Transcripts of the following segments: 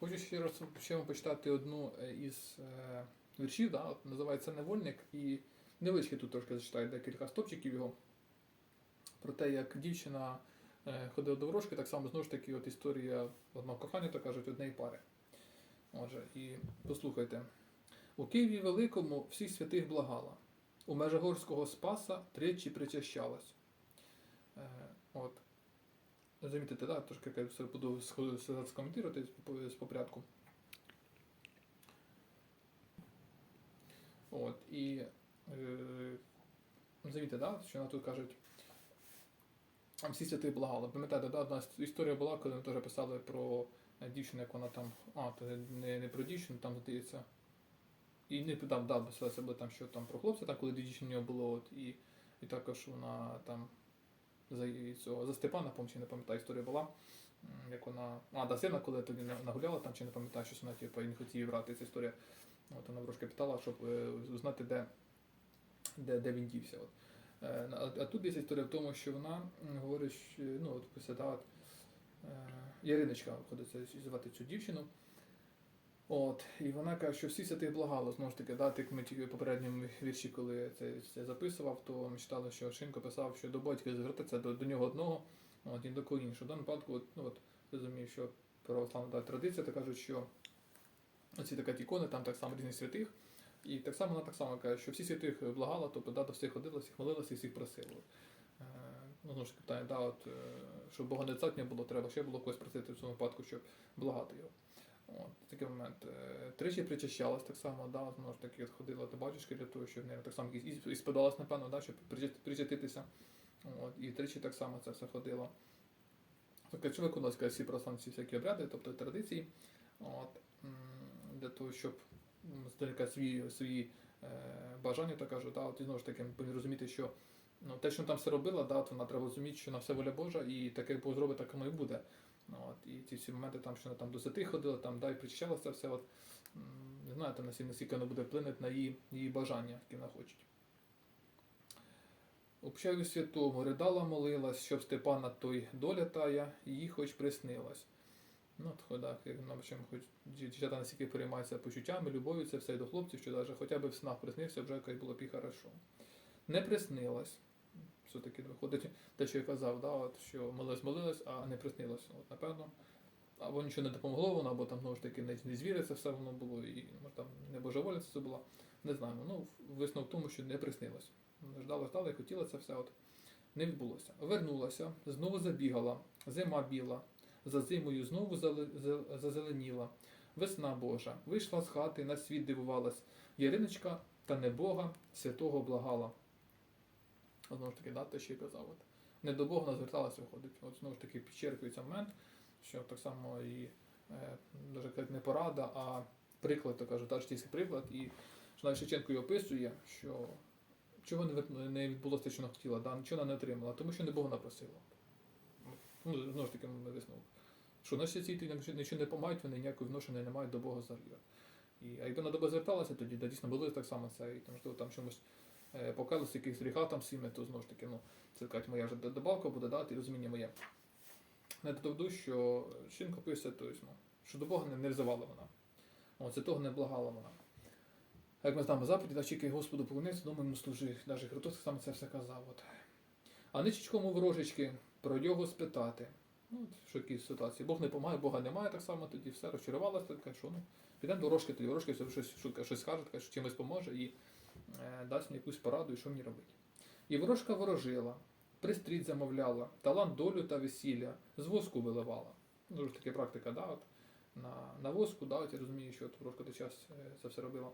Хочу ще раз ще вам почитати одну е, із е, віршів, да, от називається Невольник, і невеличкий тут трошки зачитаю декілька стопчиків його. Про те, як дівчина е, ходила до ворожки, так само знову ж таки, от історія одного кохання, то кажуть, однієї пари. Отже, і послухайте. У Києві Великому всіх святих благала, у Межигорського Спаса тричі причащалась. Е, от. Замітите, да, трошки як все буду скоментувати з попорядку. От, і е, замітьте, да, що вона тут кажуть, всі святи благали. Пам'ятаєте, да, одна історія була, коли ми теж писали про е, дівчину, як вона там. А, то не, не про дівчину, там здається. І не там, да, писалося було там, що там про хлопця, там, коли дівчина в нього було, от, і, і також вона там за цього за Степана, помню, не пам'ятаю, історія була. Як вона. А, да, сина, коли тоді нагуляла, там чи не пам'ятаю, що вона типу, не хотів її брати ця історія. От вона трошки питала, щоб е, узнати, де, де, де він дівся. От. Е, а, а тут є історія в тому, що вона говорить, що, ну, от писає, да, от, е, Яриночка виходить звати цю дівчину. От, і вона каже, що всі святих благало, знову ж таки, да, так ми в попередньому вірші, коли це, це записував, то ми читали, що Шинко писав, що до батька звертатися до, до нього одного, от, і до кого іншого. В даному випадку, ну, от, розумію, що православна да, традиція, то кажуть, що оці така ікони, там так само різних святих. І так само вона так само каже, що всі святих благала, тобто да, до всіх ходила, всіх молилася і всіх просила. Е, ну, знову ж таки, питання, да, от, е, щоб Бога недостатньо було, треба ще було когось просити в цьому випадку, щоб благати його. От, такий момент. Е, Тричі причащалась так само, да, знову ж таки, ходила до батюшки для того, щоб в неї так само і, сподалась, напевно, да, щоб прича- причаститися. От, і тричі так само це все ходило. Тобто, каже, всі православні всякі обряди, тобто традиції, от, для того, щоб свої, свої е, бажання, так кажу, да, от, і знову ж таки, розуміти, що ну, те, що там все робила, да, от вона треба розуміти, що на все воля Божа, і таке як зробить, так воно і буде. Ну, От, і ці всі моменти, там, що вона там до святих ходила, там, да, і причащалася все, от, не знаю, там, наскільки воно буде вплинути на її, її бажання, які вона хоче. Общаю святому, ридала, молилась, щоб Степана той доля тая, їй хоч приснилась. Ну, от, хода, як нам чим хоч дівчата настільки переймаються почуттями, любов'ю, це все й до хлопців, що навіть хоча б в снах приснився, вже якось було б і хорошо. Не приснилась. Все-таки виходить те, що я казав, да, от, що молилась, молилась, а не приснилось. От, напевно, або нічого не допомогло воно, або там знову ж таки не, не звіри все воно було, і може там не божеволя це була. Не знаємо. Ну, висновок в тому, що не приснилось. Ждала, ждала і хотіла це все. От. Не відбулося. Вернулася, знову забігала, зима біла, за зимою знову зазеленіла. Весна Божа, вийшла з хати, на світ дивувалась. Яриночка та не Бога, святого благала. Знову ж таки, да, те, що я казав. От. Не до Бога зверталася, виходить. От знову ж таки підчеркується момент, що так само і е, даже кажуть, не порада, а приклад, то кажу, та житейський приклад. І що навіть Шевченко і описує, що чого не, не відбулося що вона хотіла, да, нічого вона не отримала, тому що не Бога напросила. Ну, знову ж таки, висновок. Що наші ці нічого не помають, вони ніякої відношення не мають до Бога взагалі. І, а якби вона до Бога зверталася, тоді да, дійсно були так само це, і там, можливо, там чомусь е, якихось гріха там всіми, то знову ж таки, ну, це кажуть, моя вже добавка буде дати, розуміння моє. Не доведу, що Шинко пише, то есть, ну, що до Бога не, не взивала вона. О, це того не благала вона. Як ми знаємо заповіді, да, тільки Господу поклонився, думаю, йому служи. Навіть Христос саме це все казав. От. А ничечкому ворожечки про його спитати. Ну, от, що якісь ситуації. Бог не помагає, Бога немає так само, тоді все розчарувалася, така, що ну, підемо до ворожки, тоді ворожки щось, щось, щось така, що чимось поможе і дасть мені якусь пораду, і що мені робити. І ворожка ворожила, пристріт замовляла, талант долю та весілля, з воску виливала. Ну, ж таки практика, да, от, на, на воску, да, от я розумію, що от ворожка той час е, це все робила.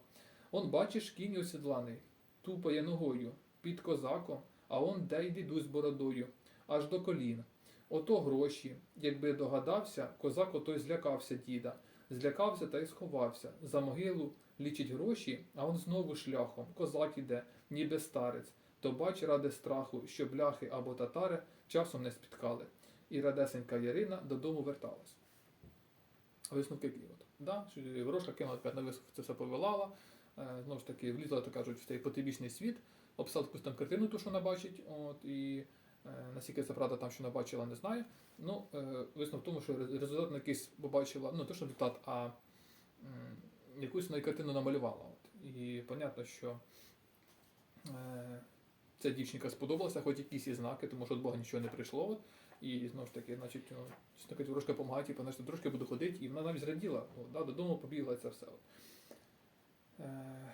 Он бачиш кінь осідланий, тупає ногою, під козаком, а он де й діду з бородою, аж до колін. Ото гроші. Якби догадався, козак отой злякався діда. Злякався та й сховався. За могилу лічить гроші, а он знову шляхом. Козак іде, ніби старець. То бач ради страху, що бляхи або татари часом не спіткали. І радесенька Ярина додому верталась. Висновки. Да, ворожка кинула на висновок це все повилала. Е, знову ж таки, влізла, то кажуть, в цей потибічний світ, обписала якусь там картину, ту, що вона бачить, от, і Наскільки це правда, там що вона бачила, не знаю. Ну, е, висновок в тому, що результат на якийсь побачила, ну, не то, що результат, а якусь й картину намалювала. От. І понятно, що е, ця дівчинка сподобалася, хоч якісь і знаки, тому що від Бога нічого не прийшло. От. І знову ж таки, значить, ну, трошки допомагає, типу, значить, трошки буду ходити, і вона навіть зраділа, от, да, додому побігла це все. От. Е,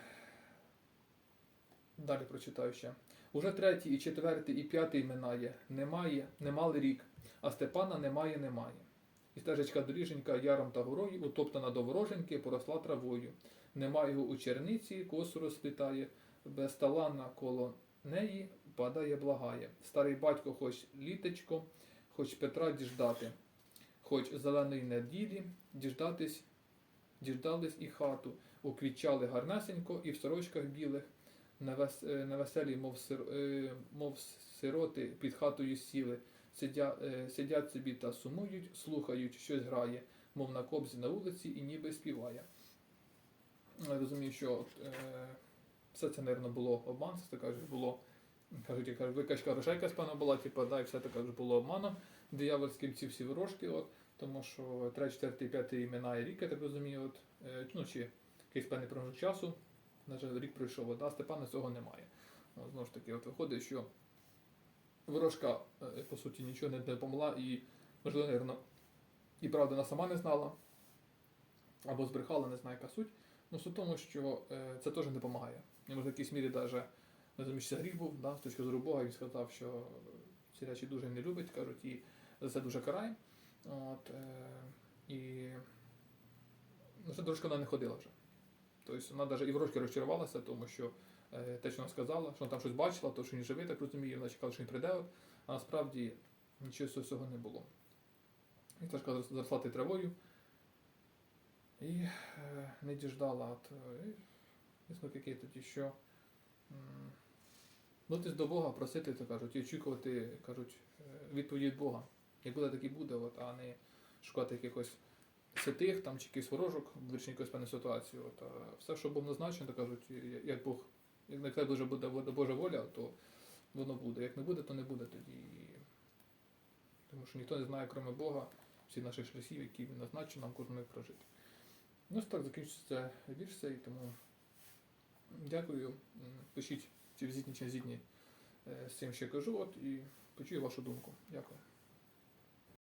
Далі прочитаю ще. Уже третій, і четвертий, і п'ятий минає. Немає, немали рік, а Степана немає, немає. І стежечка доріженька яром та горою, утоптана до вороженьки, поросла травою. Нема його у черниці, косу розплітає, безталанна коло неї падає, благає. Старий батько хоч літечко, хоч Петра діждати, хоч зеленої неділі, діждатись, діждались і хату, уквітчали гарнесенько і в сорочках білих, е, на веселі, мов, сир, е, мов сироти під хатою сіли, сидя, е, сидять собі та сумують, слухають, щось грає, мов на кобзі на вулиці і ніби співає. Я розумію, що все це, мабуть, було обман, це кажуть, було. Кажуть, я кажу, викачка грошей якась певно була, типу, да, і все таке ж було обманом диявольським ці всі ворожки, от, тому що 3, 4, 5 минає рік, я так розумію, от, ну, чи якийсь певний проміжок часу, на жаль, рік пройшов, от, а Степана цього немає. От, знову ж таки, от виходить, що ворожка, е, по суті, нічого не допомогла і, можливо, наверно, і правда вона сама не знала, або збрехала, не знаю, яка суть. Ну, суть в тому, що е, це теж не допомагає. І, може, в якійсь мірі навіть це гріх був, да, з точки зору Бога, він сказав, що ці речі дуже не любить, кажуть, і за це дуже карає. От, е, і ну, це трошки вона не ходила вже. Тобто вона навіть і ворожки розчарувалася, тому що е, те, що вона сказала, що вона там щось бачила, то що він живий, так розумію, вона чекала, що він прийде, а насправді нічого з цього не було. І трошки зарослати травою. І е, не діждала. От, висновок який тоді, що Молитись до Бога, просити, то кажуть, і очікувати, кажуть, е, відповіді від Бога. Як буде, так і буде, от, а не шукати якихось святих там, чи якихось ворожок, вирішення якоїсь певної ситуації. От, все, що Бог назначено, то кажуть, як Бог, як нехай дуже буде Божа воля, то воно буде. Як не буде, то не буде тоді. Тому що ніхто не знає, крім Бога, всіх наших шляхів, які він назначив нам кожному прожити. Ну, так закінчується вірш цей, тому дякую. Пишіть, чи зітні, чи не зітні е, з цим, що кажу, от, і почую вашу думку. Дякую.